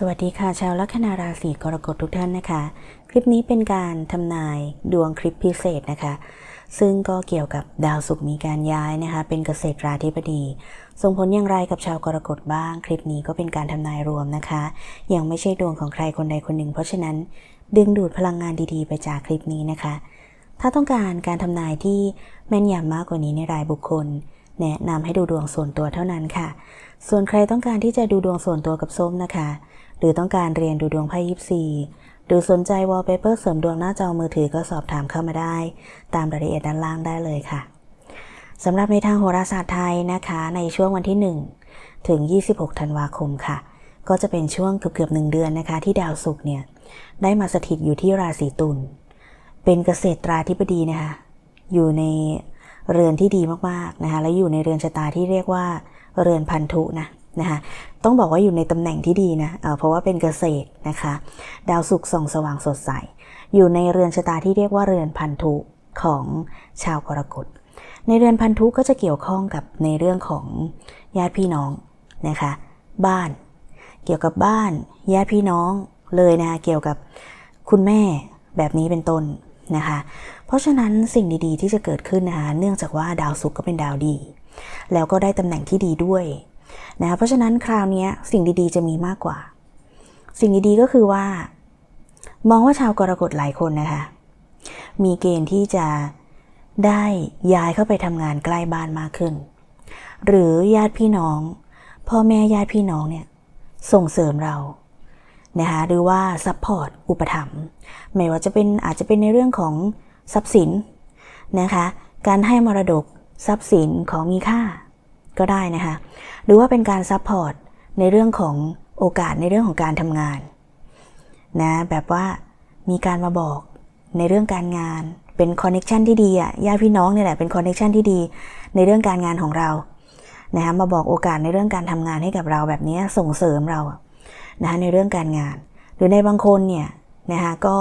สวัสดีค่ะชาวลัคนาราศีกรกฎทุกท่านนะคะ คลิปนี้เป็นการทำนายดวงคลิปพิเศษนะคะ ซึ่งก็เกี่ยวกับดาวศุกร์มีการย้ายนะคะ เป็นเกษตราธิบดี ส่งผลอย่างไรกับชาวกรกฎบ้าง คลิปนี้ก็เป็นการทำนายรวมนะคะ ยังไม่ใช่ดวงของใครคนใดคนหนึ่ง เพราะฉะนั้นดึงดูดพลังงานดีๆ ไปจากคลิปนี้นะคะ ถ้าต้องการการทำนายที่แม่นยำมากกว่านี้ในรายบุคคล แนะนำให้ดูดวงส่วนตัวเท่านั้นค่ะ ส่วนใครต้องการที่จะดูดวงส่วนตัวกับส้มนะคะ หรือต้องการเรียนดูดวงไพ่ยิปซีหรือสนใจวอลเปเปอร์เสริมดวงหน้าจอมือถือก็สอบถามเข้ามาได้ ตามรายละเอียดด้านล่างได้เลยค่ะสำหรับในทางโหราศาสตร์ไทยนะคะ ในช่วงวันที่ 1 ถึง 26 ธันวาคมค่ะ ก็จะเป็นช่วงเกือบๆหนึ่งเดือนนะคะ ที่ดาวศุกร์เนี่ย ได้มาสถิตอยู่ที่ราศีตุลเป็นเกษตราธิบดีนะคะ อยู่ในเรือนที่ดีมากๆนะคะ และอยู่ในเรือนชะตาที่เรียกว่า เรือนพันธุนะ นะคะต้องบอกว่าอยู่ในตำแหน่งที่ดีนะเเพราะว่าเป็นเกษตรนะคะ ดาวศุกร์ส่องสว่างสดใส อยู่ในเรือนชะตาที่เรียกว่าเรือนพันธุของชาวกรกฎในเรือนพันธุก็จะเกี่ยวข้องกับในเรื่องของญาติพี่น้องนะคะ บ้าน เกี่ยวกับบ้านญาติพี่น้องเลยนะคะเกี่ยวกับคุณแม่แบบนี้เป็นต้นนะคะ เพราะฉะนั้นสิ่งดีๆที่จะเกิดขึ้นนะคะ เนื่องจากว่าดาวศุกร์ก็เป็นดาวดี แล้วก็ได้ตำแหน่งที่ดีด้วย นะเพราะฉะนั้นคราวนี้สิ่งดีๆ จะมีมากกว่า สิ่งดีๆก็คือว่า มองว่าชาวกรกฎหลายคนนะคะ มีเกณฑ์ที่จะได้ย้ายเข้าไปทำงานใกล้บ้านมากขึ้น หรือญาติพี่น้อง พ่อแม่ญาติพี่น้องเนี่ยส่งเสริมเรานะคะหรือว่าซัพพอร์ตอุปถัมภ์ไม่ว่าจะเป็นอาจจะเป็นในเรื่องของทรัพย์สินนะคะ การให้มรดกทรัพย์สินของมีค่า ก็ได้นะคะ หรือว่าเป็นการซัพพอร์ตในเรื่องของโอกาสในเรื่องของการทำงานนะแบบว่ามีการมาบอกในเรื่องการงานเป็นคอนเน็ชันที่ดีอะญาติพี่น้องเนี่ยแหละเป็นคอนเน็ชันที่ดีในเรื่องการงานของเรานะคะมาบอกโอกาสในเรื่องการทำงานให้กับเราแบบนี้ส่งเสริมเรานะคะในเรื่องการงาน หรือในบางคนเนี่ยนะคะก็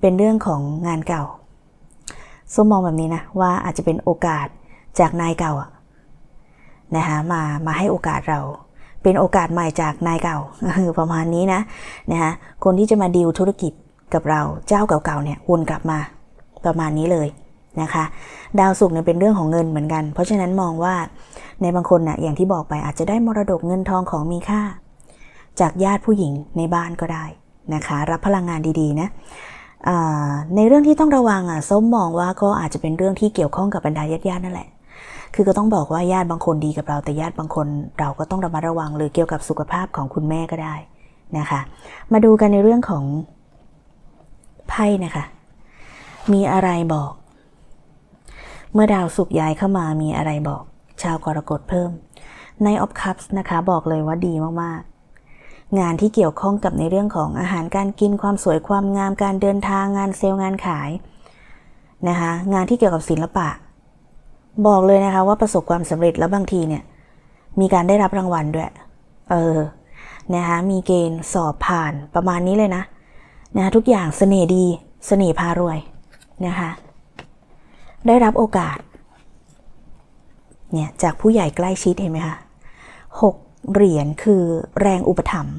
เป็นเรื่องของงานเก่าส้มมองแบบนี้นะว่าอาจจะเป็นโอกาสจากนายเก่าอะ นะคะมามาให้โอกาสเราเป็นโอกาสใหม่จากนายเก่าประมาณนี้นะนะคะคนที่จะมาดีลธุรกิจกับเราเจ้าเก่าๆเนี่ยวนกลับมาประมาณนี้เลยนะคะ ดาวศุกร์เนี่ยเป็นเรื่องของเงินเหมือนกัน เพราะฉะนั้นมองว่าในบางคนนะ่ะอย่างที่บอกไปอาจจะได้มรดกเงินทองของมีค่า จากญาติผู้หญิงในบ้านก็ได้นะคะ รับพลังงานดีๆนะในเรื่องที่ต้องระวังอะส้มมองว่าก็อาจจะเป็นเรื่องที่เกี่ยวข้องกับบรรดาญาติๆนั่นแหละ คือก็ต้องบอกว่าญาติบางคนดีกับเรา แต่ญาติบางคนเราก็ต้องระมัดระวังหรือเกี่ยวกับสุขภาพของคุณแม่ก็ได้นะคะ มาดูกันในเรื่องของไพ่นะคะ มีอะไรบอก เมื่อดาวสุกย้ายเข้ามามีอะไรบอก ชาวกรกฎเพิ่มในออฟคัพส์นะคะ บอกเลยว่าดีมากๆ งานที่เกี่ยวข้องกับในเรื่องของอาหารการกินความสวยความงามการเดินทางงานเซลล์งานขายนะคะ งานที่เกี่ยวกับศิลปะ บอกเลยนะคะว่าประสบความสำเร็จแล้วบางทีเนี่ย มีการได้รับรางวัลด้วย เออ นะคะมีเกณฑ์สอบผ่านประมาณนี้เลยนะ นะทุกอย่างเสน่ห์ดีเสน่ห์พารวยนะคะ ได้รับโอกาส เนี่ยจากผู้ใหญ่ใกล้ชิดเห็นไหมคะหกเหรียญคือแรงอุปถัมภ์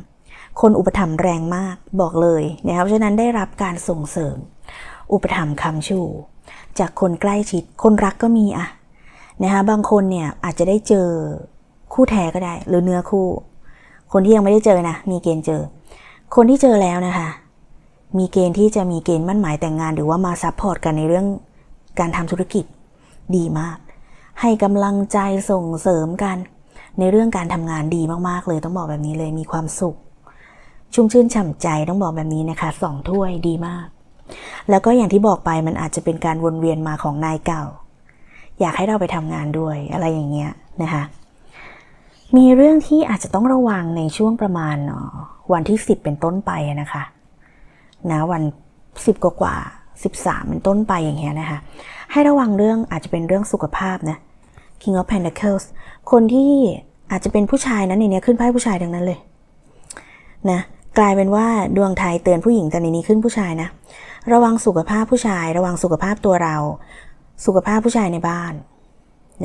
คนอุปถัมภ์แรงมากบอกเลยนะครับฉะนั้นได้รับการส่งเสริม อุปถัมภ์คำชู จากคนใกล้ชิด คนรักก็มีอะ นะคะบางคนเนี่ยอาจจะได้เจอคู่แท้ก็ได้ หรือเนื้อคู่ คนที่ยังไม่ได้เจอนะมีเกณฑ์เจอ คนที่เจอแล้วนะคะ มีเกณฑ์ที่จะมีเกณฑ์มั่นหมายแต่งงาน หรือว่ามาซัพพอร์ตกันในเรื่องการทำธุรกิจดีมาก ให้กำลังใจส่งเสริมกัน ในเรื่องการทำงานดีมากๆเลยต้องบอกแบบนี้เลยมีความสุข ชุ่มชื่นฉ่ำใจต้องบอกแบบนี้นะคะสองถ้วยดีมาก แล้วก็อย่างที่บอกไปมันอาจจะเป็นการวนเวียนมาของนายเก่า อยากให้เราไปทำงานด้วยอะไรอย่างเงี้ยนะคะมีเรื่องที่อาจจะต้องระวังในช่วงประมาณวันที่ 10 เป็นต้นไปนะคะนะวัน 10 กว่ากว่า 13 เป็นต้นไปอย่างเงี้ยนะคะให้ระวังเรื่องอาจจะเป็นเรื่องสุขภาพนะ King of Pentacles คนที่อาจจะเป็นผู้ชายนะในนี้ขึ้นไพ่ผู้ชายดังนั้นเลยนะกลายเป็นว่าดวงไทยเตือนผู้หญิงแต่ในนี้ขึ้นผู้ชายนะ ระวังสุขภาพผู้ชาย ระวังสุขภาพตัวเรา สุขภาพผู้ชายในบ้าน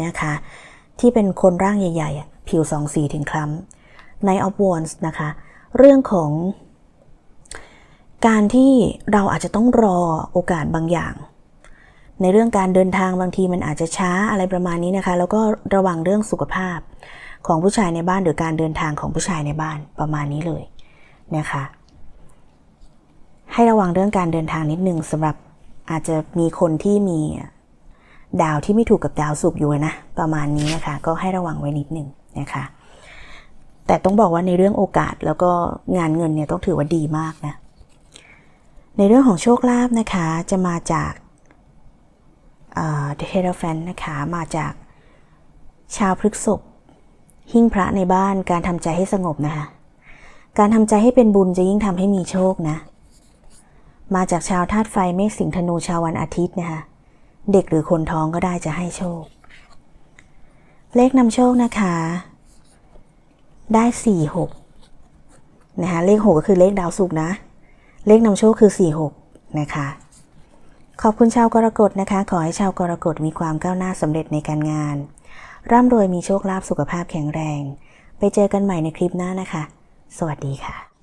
นะคะที่เป็นคนร่างใหญ่ ๆ ผิวสองสีถึงคล้ำในออฟวอนส์นะคะ เรื่องของการที่เราอาจจะต้องรอโอกาสบางอย่าง ในเรื่องการเดินทางบางทีมันอาจจะช้าอะไรประมาณนี้นะคะ แล้วก็ระวังเรื่องสุขภาพของผู้ชายในบ้านหรือการเดินทางของผู้ชายในบ้านประมาณนี้เลยนะคะ ให้ระวังเรื่องการเดินทางนิดนึงสำหรับอาจจะมีคนที่มี ดาวที่ไม่ถูกกับดาวศุกร์อยู่นะ ประมาณนี้นะคะ ก็ให้ระวังไว้นิดหนึ่งนะคะแต่ต้องบอกว่าในเรื่องโอกาสแล้วก็งานเงินเนี่ยต้องถือว่าดีมากนะ ในเรื่องของโชคลาภนะคะจะมาจากเดเทราแฟนนะคะมาจากชาวพฤกษภหิ้งพระในบ้านการทำใจให้สงบนะคะ การทำใจให้เป็นบุญจะยิ่งทำให้มีโชคนะ มาจากชาวธาตุไฟเมษสิงห์ธนูชาววันอาทิตย์นะคะ เด็กหรือคนท้องก็ได้จะให้โชค เลขนำโชคนะคะ ได้สี่หกนะคะเลขหกก็คือเลขดาวศุกนะ เลขนำโชคคือสี่หกนะคะ ขอบคุณชาวกรกฎนะคะ ขอให้ชาวกรกฎมีความก้าวหน้าสำเร็จในการงาน ร่ำรวยมีโชคลาภสุขภาพแข็งแรง ไปเจอกันใหม่ในคลิปหน้านะคะ สวัสดีค่ะ